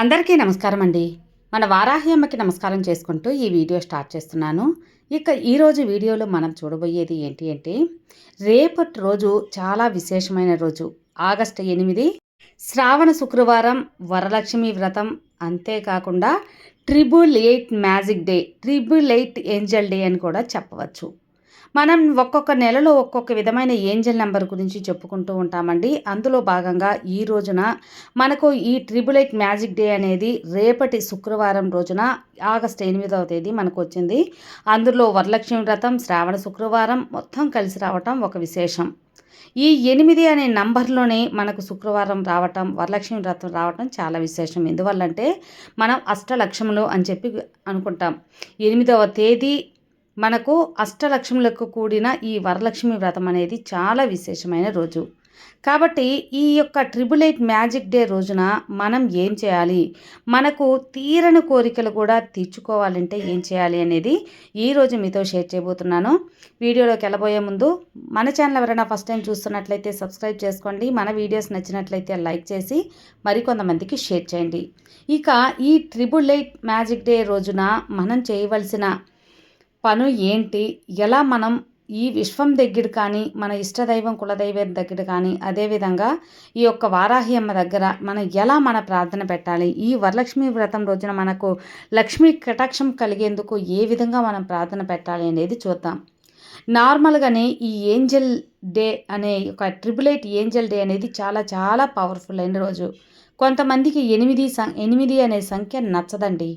అందరికీ నమస్కారం అండి మన వారాహి అమ్మకి నమస్కారం చేసుకుంటూ ఈ వీడియో స్టార్ట్ చేస్తున్నాను. ఇక ఈరోజు వీడియోలో మనం చూడబోయేది ఏంటి అంటే రేపటి రోజు చాలా విశేషమైన రోజు. ఆగస్టు ఎనిమిది శ్రావణ శుక్రవారం వరలక్ష్మి వ్రతం. అంతేకాకుండా triple eight magic day triple eight angel day అని కూడా చెప్పవచ్చు. మనం ఒక్కొక్క నెలలో ఒక్కొక్క విధమైన ఏంజల్ నెంబర్ గురించి చెప్పుకుంటూ ఉంటామండి. అందులో భాగంగా ఈ రోజున మనకు ఈ ట్రిబుల్ ఎయిట్ మ్యాజిక్ డే అనేది రేపటి శుక్రవారం రోజున ఆగస్ట్ ఎనిమిదవ తేదీ మనకు వచ్చింది అందులో వరలక్ష్మి వ్రతం శ్రావణ శుక్రవారం మొత్తం కలిసి రావటం ఒక విశేషం. ఈ ఎనిమిది అనే నంబర్లోనే మనకు శుక్రవారం రావటం వరలక్ష్మి వ్రతం రావటం చాలా విశేషం. ఎందువల్లంటే మనం అష్టలక్ష్ములు అని చెప్పి అనుకుంటాం. ఎనిమిదవ తేదీ మనకు అష్టలక్ష్ములకు కూడిన ఈ వరలక్ష్మి వ్రతం అనేది చాలా విశేషమైన రోజు. కాబట్టి ఈ యొక్క ట్రిబుల్ ఎయిట్ మ్యాజిక్ డే రోజున మనం ఏం చేయాలి? మనకు తీరని కోరికలు కూడా తీర్చుకోవాలంటే ఏం చేయాలి అనేది ఈరోజు మీతో షేర్ చేయబోతున్నాను. వీడియోలోకి వెళ్ళబోయే ముందు మన ఛానల్ ఎవరైనా ఫస్ట్ టైం చూస్తున్నట్లయితే సబ్స్క్రైబ్ చేసుకోండి. మన వీడియోస్ నచ్చినట్లయితే లైక్ చేసి మరికొంతమందికి షేర్ చేయండి. ఇక ఈ ట్రిబుల్ ఎయిట్ మ్యాజిక్ డే రోజున మనం చేయవలసిన పను ఏంటి? ఎలా మనం ఈ విశ్వం దగ్గర కానీ మన ఇష్టదైవం కులదైవం దగ్గర కానీ అదేవిధంగా ఈ యొక్క వారాహి అమ్మ దగ్గర మనం ఎలా మన ప్రార్థన పెట్టాలి? ఈ వరలక్ష్మి వ్రతం రోజున మనకు లక్ష్మీ కటాక్షం కలిగేందుకు ఏ విధంగా మనం ప్రార్థన పెట్టాలి అనేది చూద్దాం. నార్మల్గానే ఈ ఏంజల్ డే అనే ఒక ట్రిపులైట్ ఏంజల్ డే అనేది చాలా చాలా పవర్ఫుల్ అయిన రోజు. కొంతమందికి ఎనిమిది సం ఎనిమిది అనే సంఖ్య నచ్చదండి.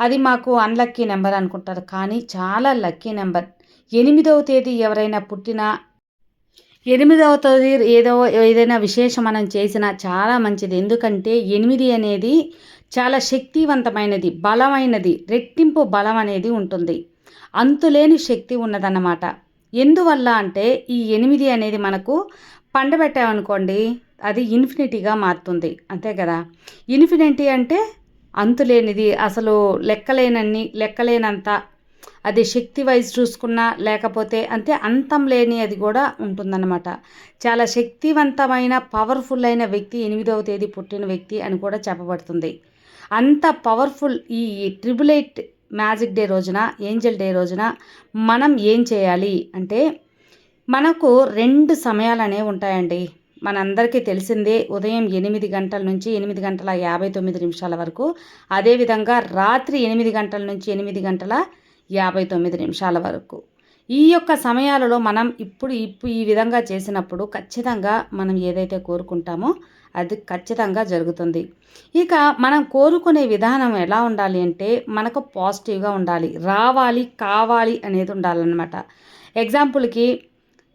అది మాకు అన్లక్కీ నెంబర్ అనుకుంటారు. కానీ చాలా లక్కీ నెంబర్ ఎనిమిదవ తేదీ ఎవరైనా పుట్టినా ఎనిమిదవ తేదీ ఏదో ఏదైనా విశేషం మనం చేసినా చాలా మంచిది. ఎందుకంటే ఎనిమిది అనేది చాలా శక్తివంతమైనది బలమైనది రెట్టింపు బలం అనేది ఉంటుంది. అంతులేని శక్తి ఉన్నదన్నమాట. ఎందువల్ల అంటే ఈ ఎనిమిది అనేది మనకు పండబెట్టామనుకోండి అది ఇన్ఫినిటీగా మారుతుంది. అంతే కదా? ఇన్ఫినిటీ అంటే అంతులేనిది అసలు లెక్కలేనన్ని లెక్కలేనంత. అది శక్తి వైజ్ చూసుకున్నా లేకపోతే అంతే అంతం లేని అది కూడా ఉంటుందన్నమాట. చాలా శక్తివంతమైన పవర్ఫుల్ అయిన వ్యక్తి ఎనిమిదవ తేదీ పుట్టిన వ్యక్తి అని కూడా చెప్పబడుతుంది. అంత పవర్ఫుల్ ఈ ట్రిపుల్ ఎయిట్ మ్యాజిక్ డే రోజున ఏంజల్ డే రోజున మనం ఏం చేయాలి అంటే మనకు రెండు సమయాలనే ఉంటాయండి. మనందరికీ తెలిసిందే ఉదయం ఎనిమిది గంటల నుంచి ఎనిమిది గంటల యాభై తొమ్మిది నిమిషాల వరకు అదేవిధంగా రాత్రి ఎనిమిది గంటల నుంచి ఎనిమిది గంటల యాభై తొమ్మిది నిమిషాల వరకు. ఈ యొక్క సమయాలలో మనం ఇప్పుడు ఇప్పుడు ఈ విధంగా చేసినప్పుడు ఖచ్చితంగా మనం ఏదైతే కోరుకుంటామో అది ఖచ్చితంగా జరుగుతుంది. ఇక మనం కోరుకునే విధానం ఎలా ఉండాలి అంటే మనకు పాజిటివ్గా ఉండాలి రావాలి కావాలి అనేది ఉండాలన్నమాట. ఎగ్జాంపుల్కి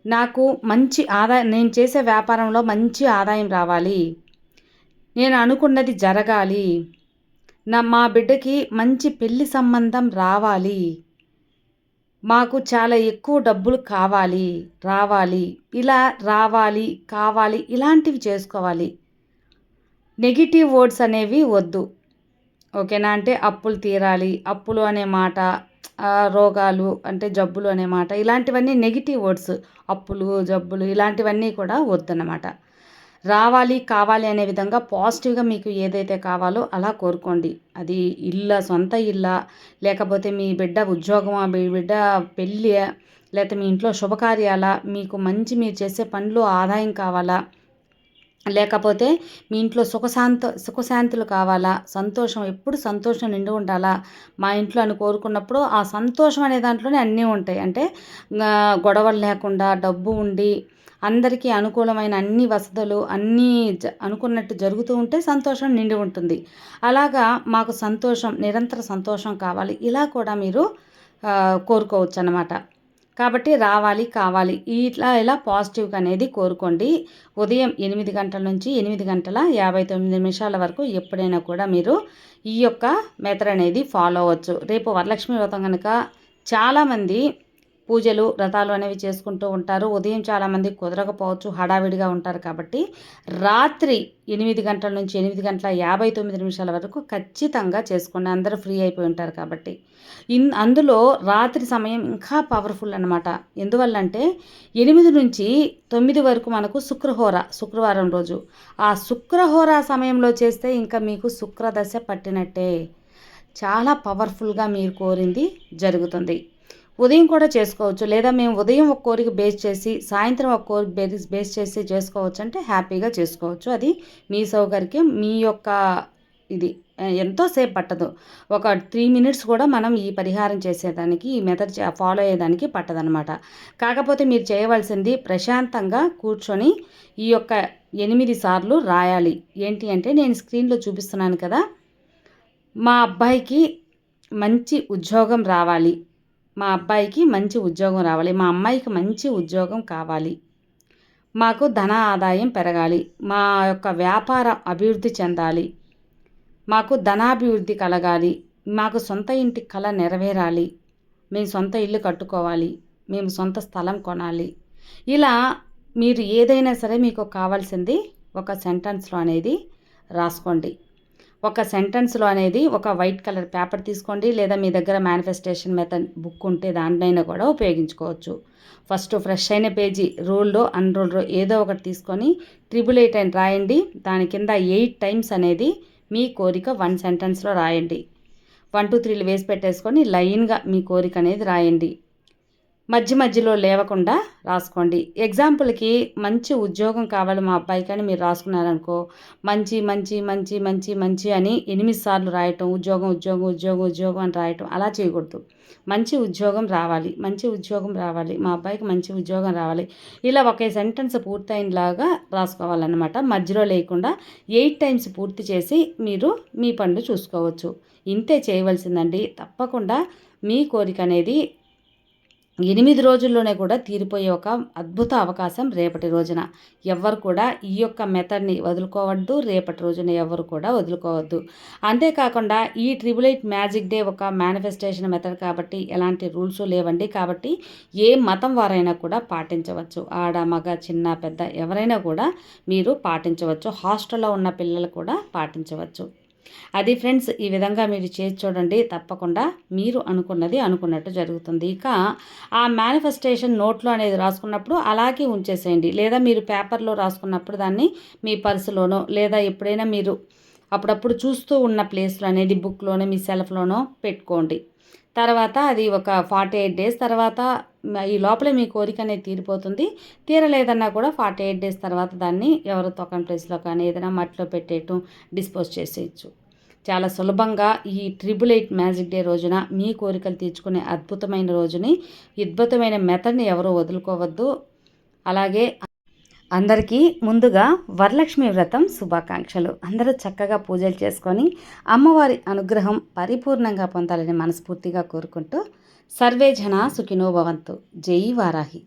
నాకు మంచి ఆదాయం నేను చేసే వ్యాపారంలో మంచి ఆదాయం రావాలి. నేను అనుకున్నది జరగాలి. నా మా బిడ్డకి మంచి పెళ్ళి సంబంధం రావాలి. మాకు చాలా ఎక్కువ డబ్బులు కావాలి రావాలి. ఇలా రావాలి కావాలి ఇలాంటివి చేసుకోవాలి. నెగిటివ్ వర్డ్స్ అనేవి వద్దు. ఓకేనా అంటే అప్పులు తీరాలి. అప్పులు అనే మాట రోగాలు అంటే జబ్బులు అనే మాట ఇలాంటివన్నీ నెగిటివ్ వర్డ్స్ అప్పులు జబ్బులు ఇలాంటివన్నీ కూడా వద్దన్నమాట. రావాలి కావాలి అనే విధంగా పాజిటివ్గా మీకు ఏదైతే కావాలో అలా కోరుకోండి. అది ఇల్ల సొంత ఇల్ల లేకపోతే మీ బిడ్డ ఉద్యోగమా మీ బిడ్డ పెళ్ళి లేకపోతే మీ ఇంట్లో శుభకార్యాల మీకు మంచి మీరు చేసే పనులు ఆదాయం కావాలా లేకపోతే మీ ఇంట్లో సుఖశాంత సుఖశాంతులు కావాలా? సంతోషం ఎప్పుడు సంతోషం నిండి ఉండాలా? మా ఇంట్లో అని కోరుకున్నప్పుడు ఆ సంతోషం అనే దాంట్లోనే అన్నీ ఉంటాయి. అంటే గొడవలు లేకుండా డబ్బు ఉండి అందరికీ అనుకూలమైన అన్ని వసతులు అన్నీ జ అనుకున్నట్టు జరుగుతూ ఉంటే సంతోషం నిండి ఉంటుంది. అలాగా మాకు సంతోషం నిరంతర సంతోషం కావాలి. ఇలా కూడా మీరు కోరుకోవచ్చు అన్నమాట కాబట్టి రావాలి కావాలి. ఇట్లా ఇలా పాజిటివ్గా అనేది కోరుకోండి. ఉదయం ఎనిమిది గంటల నుంచి ఎనిమిది గంటల యాభై తొమ్మిది నిమిషాల వరకు ఎప్పుడైనా కూడా మీరు ఈ యొక్క మెథడ్ అనేది ఫాలో అవ్వచ్చు. రేపు వరలక్ష్మి వ్రతం కనుక చాలామంది పూజలు వ్రతాలు అనేవి చేసుకుంటూ ఉంటారు. ఉదయం చాలామంది కుదరకపోవచ్చు హడావిడిగా ఉంటారు కాబట్టి రాత్రి ఎనిమిది గంటల నుంచి ఎనిమిది గంటల యాభై తొమ్మిది నిమిషాల వరకు ఖచ్చితంగా చేసుకోండి అందరూ ఫ్రీ అయిపోయి ఉంటారు కాబట్టి. ఇన్ అందులో రాత్రి సమయం ఇంకా పవర్ఫుల్ అనమాట ఎందువల్లంటే ఎనిమిది నుంచి తొమ్మిది వరకు మనకు శుక్రహోర శుక్రవారం రోజు. ఆ శుక్రహోర సమయంలో చేస్తే ఇంకా మీకు శుక్రదశ పట్టినట్టే. చాలా పవర్ఫుల్గా మీరు కోరింది జరుగుతుంది. ఉదయం కూడా చేసుకోవచ్చు. లేదా మేము ఉదయం ఒక కోరిక బేస్ చేసి సాయంత్రం ఒక కోరిక బేస్ బేస్ చేసి చేసుకోవచ్చు అంటే హ్యాపీగా చేసుకోవచ్చు. అది మీ సౌకర్యం. మీ యొక్క ఇది ఎంతోసేపు పట్టదు. ఒక త్రీ మినిట్స్ కూడా మనం ఈ పరిహారం చేసేదానికి ఈ మెథడ్ ఫాలో అయ్యేదానికి పట్టదనమాట కాకపోతే మీరు చేయవలసింది ప్రశాంతంగా కూర్చొని ఈ యొక్క ఎనిమిది సార్లు రాయాలి. ఏంటి అంటే నేను స్క్రీన్లో చూపిస్తున్నాను కదా మా అబ్బాయికి మంచి ఉద్యోగం రావాలి. మా అబ్బాయికి మంచి ఉద్యోగం రావాలి. మా అమ్మాయికి మంచి ఉద్యోగం కావాలి. మాకు ధన ఆదాయం పెరగాలి. మా యొక్క వ్యాపారం అభివృద్ధి చెందాలి. మాకు ధనాభివృద్ధి కలగాలి. మాకు సొంత ఇంటి కళ నెరవేరాలి. మేము సొంత ఇల్లు కట్టుకోవాలి. మేము సొంత స్థలం కొనాలి. ఇలా మీరు ఏదైనా సరే మీకు కావాల్సింది ఒక సెంటెన్స్లో అనేది రాసుకోండి. ఒక సెంటెన్స్లో అనేది ఒక వైట్ కలర్ పేపర్ తీసుకోండి లేదా మీ దగ్గర మేనిఫెస్టేషన్ మెథడ్ బుక్ ఉంటే దాంట్లోనైనా కూడా ఉపయోగించుకోవచ్చు. ఫస్ట్ ఫ్రెష్ అయిన పేజీ రూల్లో అన్రూల్లో ఏదో ఒకటి తీసుకొని ట్రిపుల్ ఎయిట్ అని రాయండి. దాని కింద ఎయిట్ టైమ్స్ అనేది మీ కోరిక వన్ సెంటెన్స్లో రాయండి. వన్ టూ త్రీలు వేసి పెట్టేసుకొని లైన్గా మీ కోరిక అనేది రాయండి. మధ్య మధ్యలో లేవకుండా రాసుకోండి. ఎగ్జాంపుల్కి మంచి ఉద్యోగం కావాలి మా అబ్బాయికి అని మీరు రాసుకున్నారనుకో మంచి మంచి మంచి మంచి మంచి అని ఎనిమిది సార్లు రాయటం ఉద్యోగం ఉద్యోగం ఉద్యోగం ఉద్యోగం అని రాయటం అలా చేయకూడదు. మంచి ఉద్యోగం రావాలి మంచి ఉద్యోగం రావాలి మా అబ్బాయికి మంచి ఉద్యోగం రావాలి. ఇలా ఒకే సెంటెన్స్ పూర్తయినలాగా రాసుకోవాలన్నమాట. మధ్యలో లేకుండా ఎయిట్ టైమ్స్ పూర్తి చేసి మీరు మీ పనులు చూసుకోవచ్చు. ఇంతే చేయవలసిందండి. తప్పకుండా మీ కోరిక అనేది ఎనిమిది రోజుల్లోనే కూడా తీరిపోయే ఒక అద్భుత అవకాశం రేపటి రోజున. ఎవరు కూడా ఈ యొక్క మెథడ్ని వదులుకోవద్దు రేపటి రోజున ఎవరు కూడా వదులుకోవద్దు. అంతేకాకుండా ఈ ట్రిబుల్ ఎయిట్ మ్యాజిక్ డే ఒక మేనిఫెస్టేషన్ మెథడ్ కాబట్టి ఎలాంటి రూల్స్ లేవండి కాబట్టి ఏ మతం వారైనా కూడా పాటించవచ్చు. ఆడ మగ చిన్న పెద్ద ఎవరైనా కూడా మీరు పాటించవచ్చు. హాస్టల్లో ఉన్న పిల్లలు కూడా పాటించవచ్చు. అది ఫ్రెండ్స్ ఈ విధంగా మీరు చేసి చూడండి. తప్పకుండా మీరు అనుకున్నది అనుకున్నట్టు జరుగుతుంది. ఇక ఆ మేనిఫెస్టేషన్ నోట్లో అనేది రాసుకున్నప్పుడు అలాగే ఉంచేసేయండి. లేదా మీరు పేపర్లో రాసుకున్నప్పుడు దాన్ని మీ పర్సులోనో లేదా ఎప్పుడైనా మీరు అప్పుడప్పుడు చూస్తూ ఉన్న ప్లేస్లో అనేది బుక్లోనో మీ సెల్ఫ్లోనో పెట్టుకోండి. తర్వాత అది ఒక ఫార్టీ ఎయిట్ డేస్ తర్వాత ఈ లోపలే మీ కోరిక అనేది తీరిపోతుంది. తీరలేదన్నా కూడా ఫార్టీ ఎయిట్ డేస్ తర్వాత దాన్ని ఎవరు తొక్కని ప్లేస్లో కానీ ఏదైనా మట్టిలో పెట్టేయటం డిస్పోజ్ చేసేయచ్చు. చాలా సులభంగా ఈ ట్రిపుల్ ఎయిట్ మ్యాజిక్ డే రోజున మీ కోరికలు తీర్చుకునే అద్భుతమైన రోజుని అద్భుతమైన మెథడ్ని ఎవరు వదులుకోవద్దు. అలాగే అందరికీ ముందుగా వరలక్ష్మి వ్రతం శుభాకాంక్షలు. అందరూ చక్కగా పూజలు చేసుకొని అమ్మవారి అనుగ్రహం పరిపూర్ణంగా పొందాలని మనస్ఫూర్తిగా కోరుకుంటూ సర్వే జన సుఖినోభవంతు జై వారాహి.